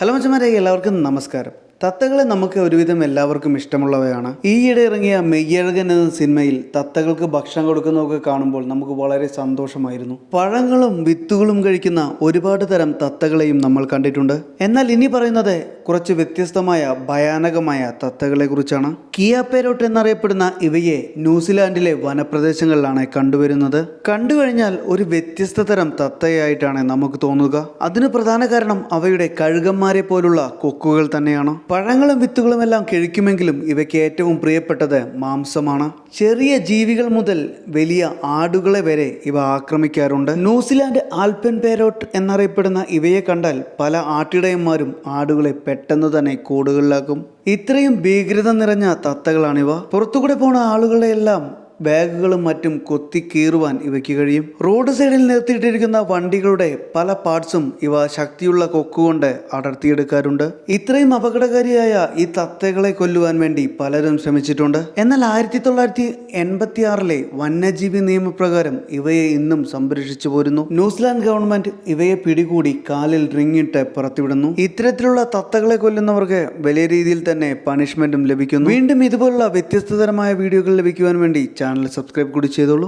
Hello മച്ചമാരെ എല്ലാവർക്കും നമസ്കാരം. തത്തകളെ നമുക്ക് ഒരുവിധം എല്ലാവർക്കും ഇഷ്ടമുള്ളവയാണ്. ഈയിടെ ഇറങ്ങിയ മെയ്യഴകൻ എന്ന സിനിമയിൽ തത്തകൾക്ക് ഭക്ഷണം കൊടുക്കുന്നതൊക്കെ കാണുമ്പോൾ നമുക്ക് വളരെ സന്തോഷമായിരുന്നു. പഴങ്ങളും വിത്തുകളും കഴിക്കുന്ന ഒരുപാട് തരം തത്തകളെയും നമ്മൾ കണ്ടിട്ടുണ്ട്. എന്നാൽ ഇനി പറയുന്നത് കുറച്ച് വ്യത്യസ്തമായ ഭയാനകമായ തത്തകളെ കുറിച്ചാണ് കിയാപേരോട്ട് എന്നറിയപ്പെടുന്ന ഇവയെ ന്യൂസിലാൻഡിലെ വനപ്രദേശങ്ങളിലാണ് കണ്ടുവരുന്നത്. കണ്ടുകഴിഞ്ഞാൽ ഒരു വ്യത്യസ്ത തരം തത്തയായിട്ടാണ് നമുക്ക് തോന്നുക. അതിന് പ്രധാന കാരണം അവയുടെ കഴുകന്മാരെ പോലുള്ള കൊക്കുകൾ തന്നെയാണ്. പഴങ്ങളും വിത്തുകളും എല്ലാം കഴിക്കുമെങ്കിലും ഇവയ്ക്ക് ഏറ്റവും പ്രിയപ്പെട്ടത് മാംസമാണ്. ചെറിയ ജീവികൾ മുതൽ വലിയ ആടുകളെ വരെ ഇവ ആക്രമിക്കാറുണ്ട്. ന്യൂസിലാൻഡ് ആൽപെൻ പേരോട്ട് എന്നറിയപ്പെടുന്ന ഇവയെ കണ്ടാൽ പല ആട്ടിടയന്മാരും ആടുകളെ പെട്ടെന്ന് തന്നെ കൂടുകളിലാക്കും. ഇത്രയും ഭീകരത നിറഞ്ഞ തത്തകളാണിവ. പുറത്തുകൂടെ പോണ ആളുകളെ എല്ലാം ബാഗുകളും മറ്റും കൊത്തി കീറുവാൻ ഇവയ്ക്ക് കഴിയും. റോഡ് സൈഡിൽ നിർത്തിയിട്ടിരിക്കുന്ന വണ്ടികളുടെ പല പാർട്സും ഇവ ശക്തിയുള്ള കൊക്കുകൊണ്ട് അടർത്തിയെടുക്കാറുണ്ട്. ഇത്രയും അപകടകാരിയായ ഈ തത്തകളെ കൊല്ലുവാൻ വേണ്ടി പലരും ശ്രമിച്ചിട്ടുണ്ട്. എന്നാൽ ആയിരത്തി തൊള്ളായിരത്തി എൺപത്തി ആറിലെ വന്യജീവി നിയമപ്രകാരം ഇവയെ ഇന്നും സംരക്ഷിച്ചു പോരുന്നു. ന്യൂസിലാൻഡ് ഗവൺമെന്റ് ഇവയെ പിടികൂടി കാലിൽ റിങ്ങിട്ട് പുറത്തുവിടുന്നു. ഇത്തരത്തിലുള്ള തത്തകളെ കൊല്ലുന്നവർക്ക് വലിയ രീതിയിൽ തന്നെ പണിഷ്മെന്റും ലഭിക്കുന്നു. വീണ്ടും ഇതുപോലുള്ള വ്യത്യസ്തതരമായ വീഡിയോകൾ ലഭിക്കുവാൻ വേണ്ടി ചാനൽ സബ്സ്ക്രൈബ് കൂടി ചെയ്തോളൂ.